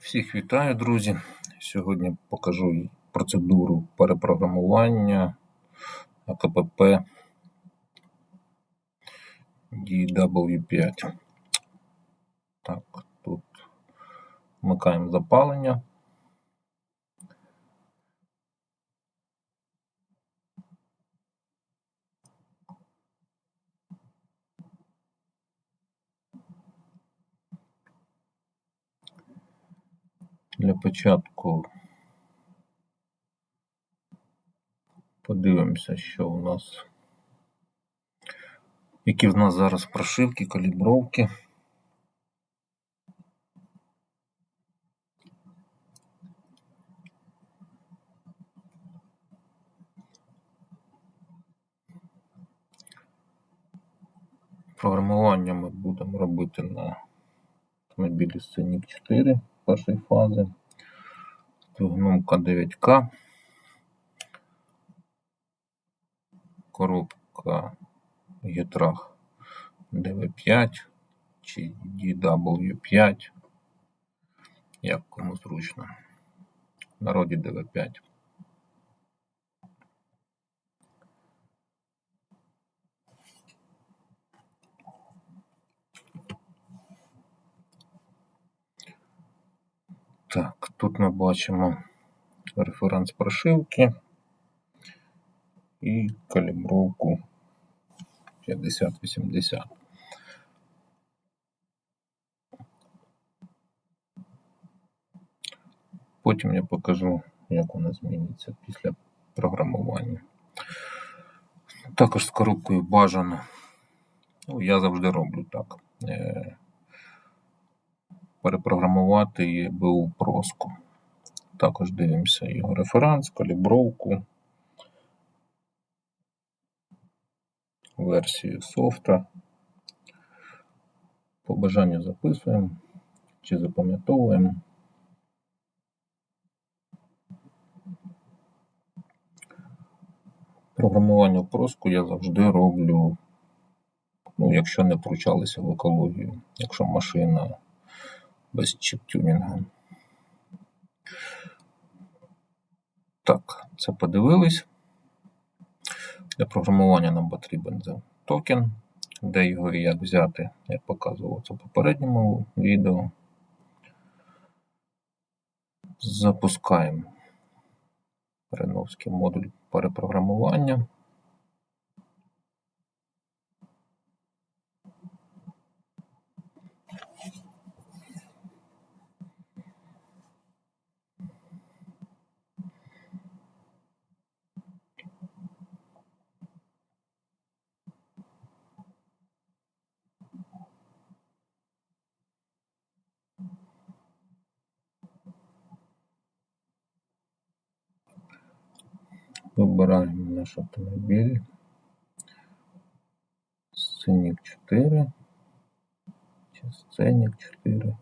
Всіх вітаю, друзі. Сьогодні покажу процедуру перепрограмування КПП DW5. Так, тут вмикаємо запалення. Для початку подивимося, що у нас, які в нас зараз прошивки, калібровки. Програмування ми будемо робити на автомобілі Scenic 4 першої фази, двигуном К9К, коробка Гетрах DV5 чи DW5, як кому зручно. В народі DV5. Так, тут ми бачимо референс прошивки і калібровку 5080. Потім я покажу, як вона зміниться після програмування. Також з коробкою бажано. Ну, я завжди роблю так. Перепрограмувати її БУ проску. Також дивимося його референс, калібровку, версію софта. По бажанню записуємо чи запам'ятовуємо. Програмування проску я завжди роблю, ну, якщо не втручалися в екологію, якщо машина без чіп-тюнінга. Так, це подивились. Для програмування нам потрібен токен, де його і як взяти, я показував це в попередньому відео. Запускаємо реновський модуль перепрограмування. Вибираємо наш автомобіль. Сценік 4 чи Сценік 4.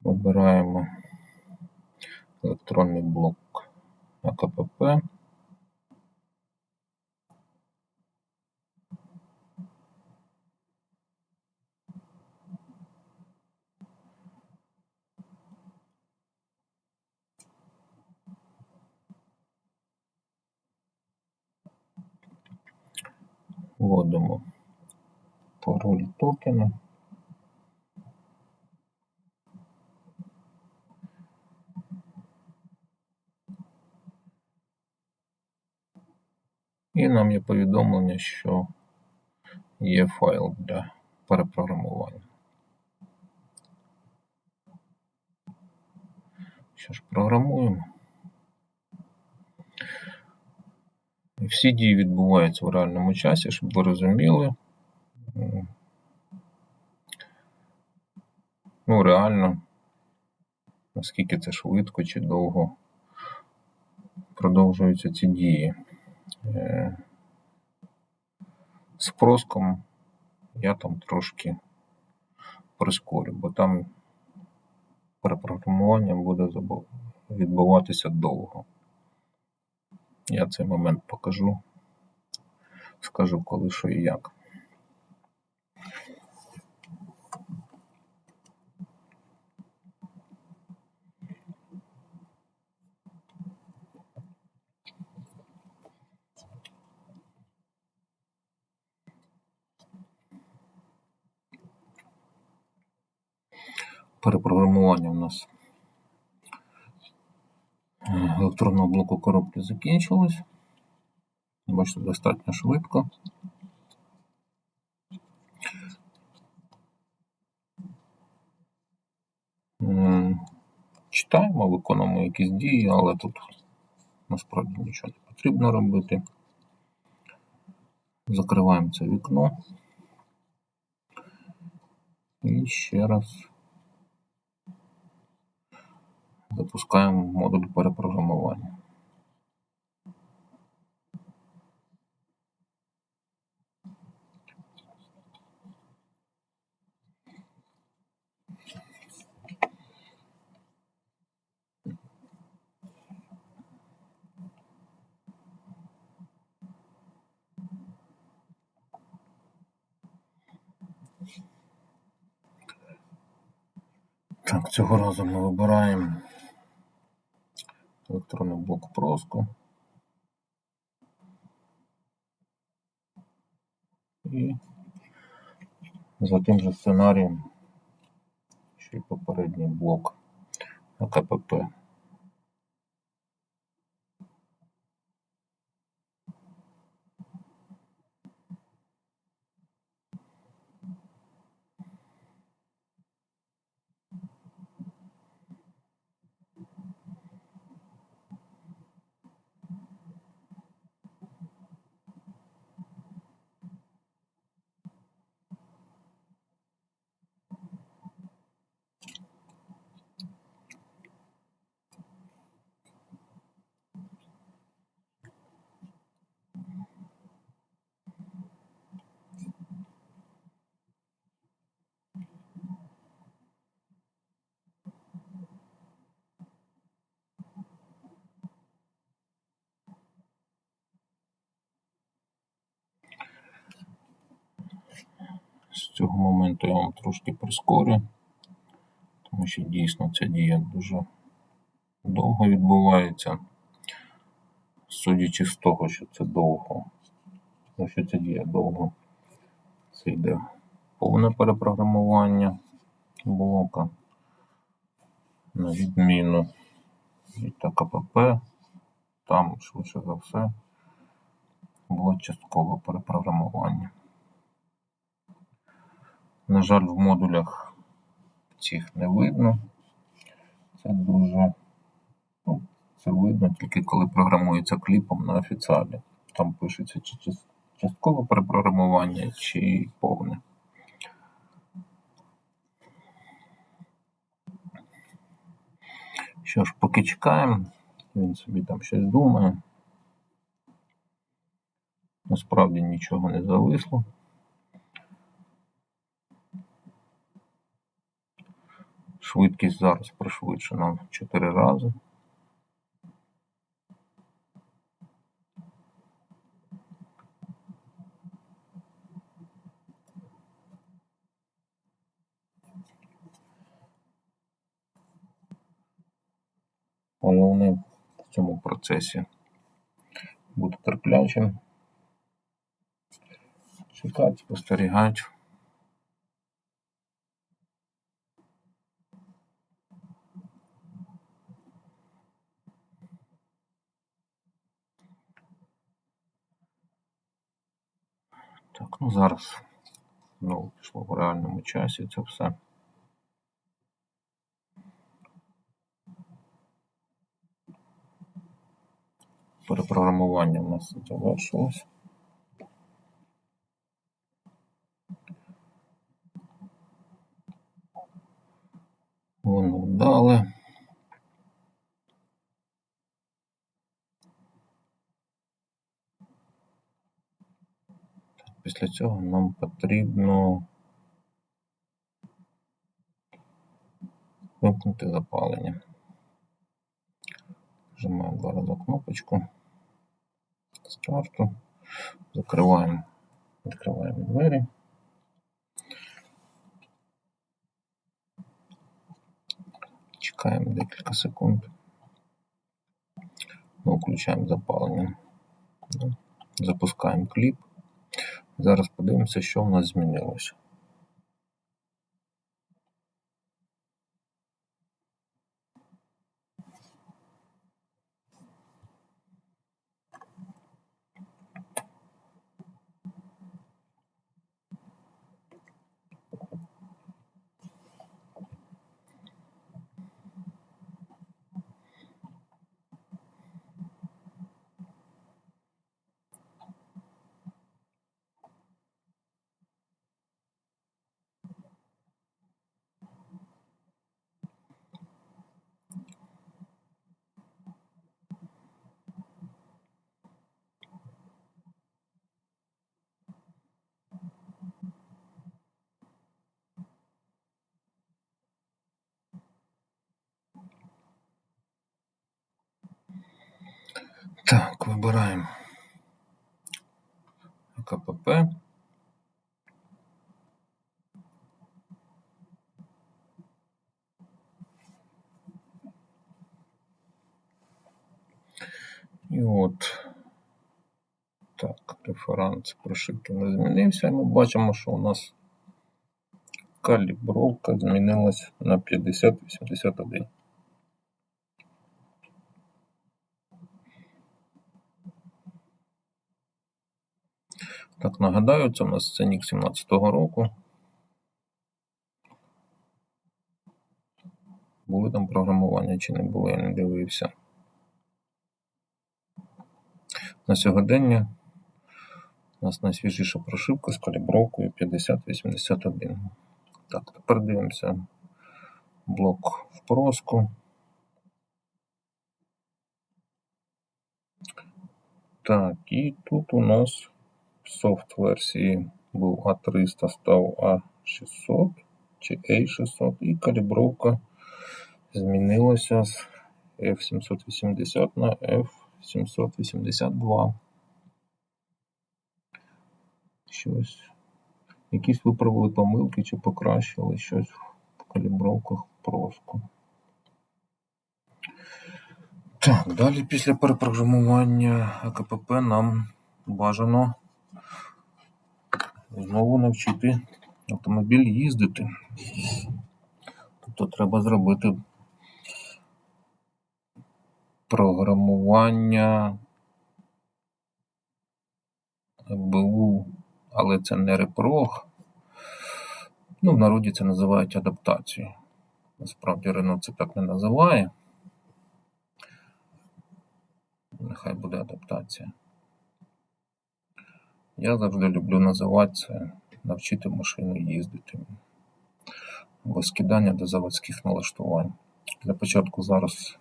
Вибираємо електронний блок АКПП. Вводимо пароль токена. І нам є повідомлення, що є файл для перепрограмування. Що ж, програмуємо. Всі дії відбуваються в реальному часі, щоб ви розуміли. Ну, реально, наскільки це швидко чи довго продовжуються ці дії. Е, з проском я там трошки прискорю, бо там перепрограмування буде відбуватися довго. Я цей момент покажу. скажу, коли що і як. Перепрограмування у нас електронного блоку коробки закінчилось. Бачите, достатньо швидко. Читаємо, виконуємо якісь дії, але тут насправді нічого не потрібно робити. Закриваємо це вікно. І ще раз запускаємо модуль перепрограмування. Так, цього разу ми вибираємо електронний блок проску. І за тим же сценарієм ще й попередній блок АКПП. З цього моменту я вам трошки прискорю, тому що дійсно ця дія дуже довго відбувається. Судячи з того, що це довго, що ця дія довго, це йде повне перепрограмування блока, на відміну від АКПП, там швидше за все було часткове перепрограмування. На жаль, в модулях цих не видно. Це дуже ну, це видно тільки коли програмується кліпом на офіціалі. Там пишеться чи часткове перепрограмування, чи повне. Що ж, поки чекаємо, він собі там щось думає. Насправді нічого не зависло. Швидкість зараз пришвидшена в 4 рази. Головне в цьому процесі бути терплячим, чекати, спостерігати. Так, ну зараз знову пішло в реальному часі це все. Перепрограмування в нас завершилось. Воно вдале. Після цього нам потрібно вимкнути запалення. Нажимаємо два рази кнопочку старту. Закриваємо, відкриваємо двері. Чекаємо декілька секунд. Ну, включаємо запалення. Запускаємо кліп. Зараз подивимося, що в нас змінилося. Так, вибираємо КПП. І от так, референс прошивки не змінився. Ми бачимо, що у нас калібровка змінилась на 5081. Так, нагадаю, це у нас сценік 17-го року. Були там програмування чи не були, я не дивився. На сьогодення у нас найсвіжіша прошивка з калібровкою 5081. Так, тепер дивимося блок в проску. Так, і тут у нас софт версії був А300, став А600 чи A600 і калібровка змінилася з F780 на F782. Щось. Якісь виправили помилки чи покращили щось в калібровках проску. Так, далі після перепрограмування АКПП нам бажано знову навчити автомобіль їздити. Тобто треба зробити програмування БУ, але це не репрог. Ну, в народі це називають адаптацією. Насправді Рено це так не називає. Нехай буде адаптація. Я завжди люблю називати це навчити машину їздити. Або скидання до заводських налаштувань. Для початку зараз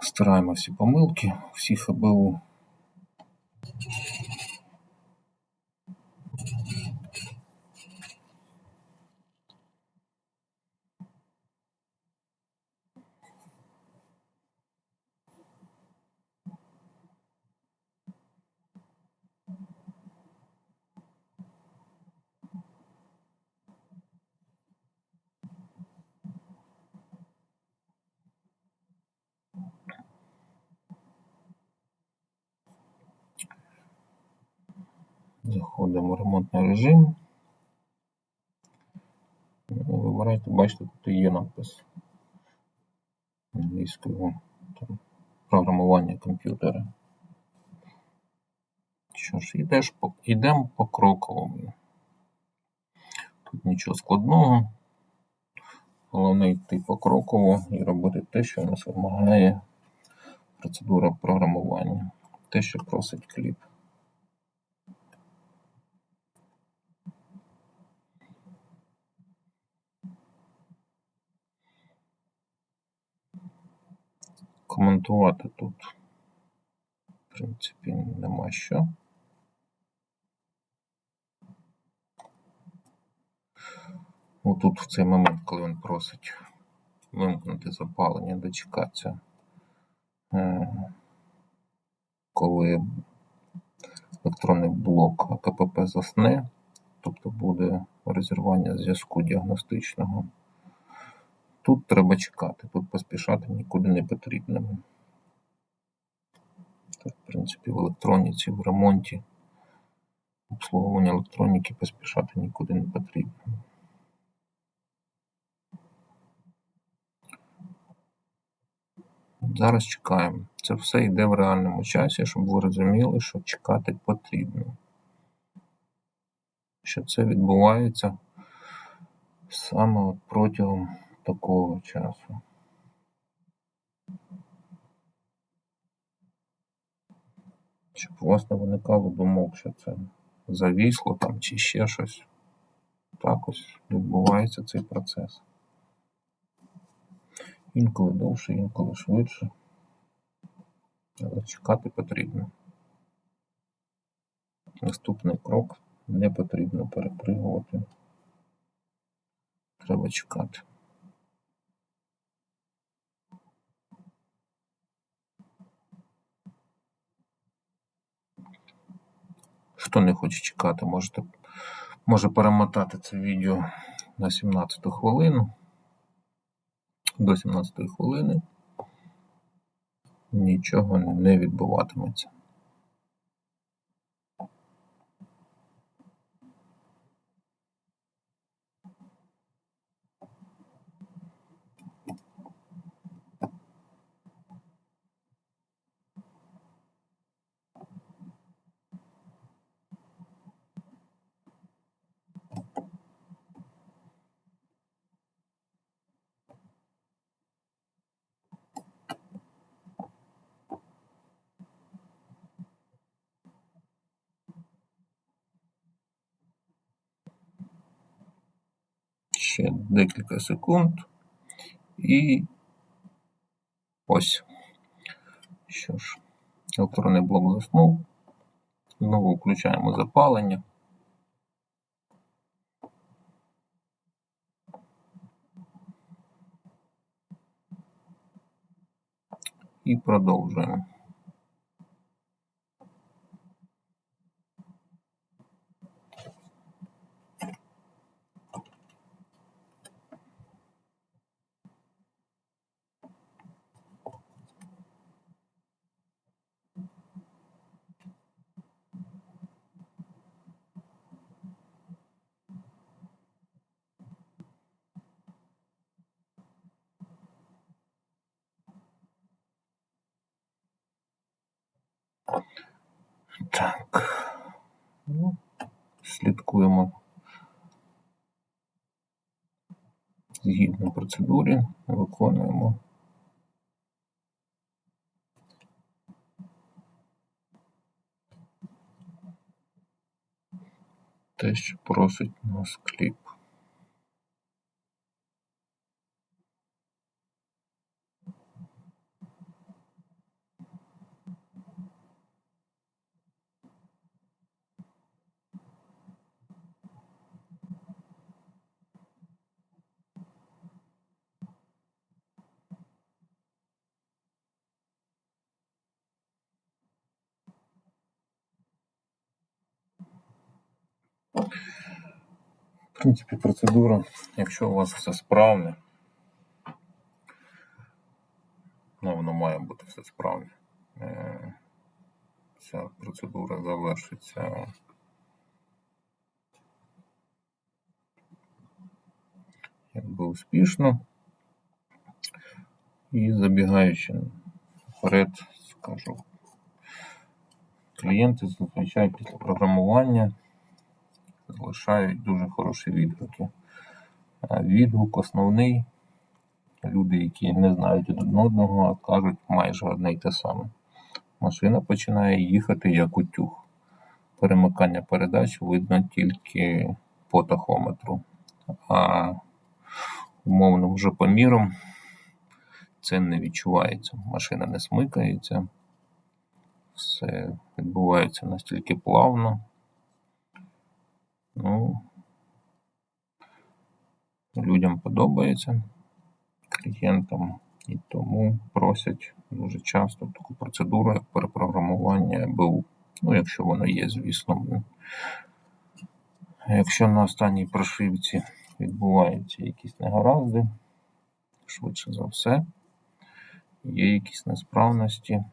стираємо всі помилки, всі ФБУ. Заходимо в ремонтний режим. Вибирайте, бачите, тут є надпис англійською там, програмування комп'ютера. Що ж, йдеш по, йдемо по кроковому. Тут нічого складного. Головне йти покроково і робити те, що у нас вимагає процедура програмування. Те, що просить кліп. Коментувати тут, в принципі, нема що. Отут в цей момент, коли він просить вимкнути запалення, дочекатися. е, коли електронний блок АКПП засне, тобто буде розірвання зв'язку діагностичного. Тут треба чекати, тут поспішати нікуди не потрібно. Так, в принципі, в електроніці, в ремонті, обслуговування електроніки поспішати нікуди не потрібно. Зараз чекаємо. Це все йде в реальному часі, щоб ви розуміли, що чекати потрібно. Що це відбувається саме от протягом такого часу. Щоб у вас не виникало думок, що це завісло там чи ще щось. Так ось відбувається цей процес. Інколи довше, інколи швидше. Але чекати потрібно. Наступний крок не потрібно перепригувати. Треба чекати. Хто не хоче чекати, можете може перемотати це відео на 17 хвилину. До 17 хвилини нічого не відбуватиметься. Ще декілька секунд. І ось. Що ж, електронний блок заснув. Знову включаємо запалення. І продовжуємо. Так. Ну, слідкуємо згідно процедурі, виконуємо. Те, що просить нас кліп. В принципі, процедура, якщо у вас все справне, ну воно має бути все справне. е, Ця процедура завершиться якби успішно. І забігаючи вперед, скажу, клієнти зазвичай після програмування залишають дуже хороші відгуки. Відгук основний. Люди, які не знають один одного, кажуть майже одне й те саме. Машина починає їхати як утюг. Перемикання передач видно тільки по тахометру. А умовним вже поміром це не відчувається. Машина не смикається, все відбувається настільки плавно. Ну, людям подобається, клієнтам і тому просять дуже часто таку процедуру, як перепрограмування БУ. Ну, якщо воно є, звісно. Якщо на останній прошивці відбуваються якісь негаразди, швидше за все, є якісь несправності,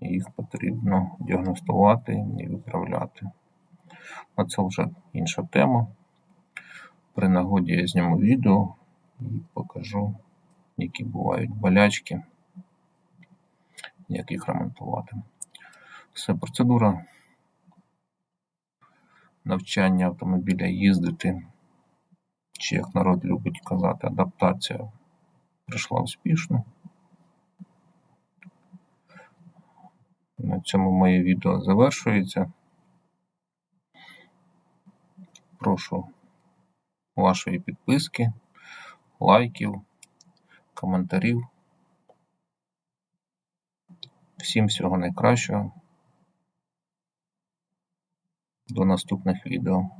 їх потрібно діагностувати і виправляти. А це вже інша тема. При нагоді я зніму відео і покажу, які бувають болячки, як їх ремонтувати. Все, процедура навчання автомобіля їздити, чи як народ любить казати, адаптація пройшла успішно. На цьому моє відео завершується. Прошу вашої підписки, лайків, коментарів. Всім всього найкращого. До наступних відео.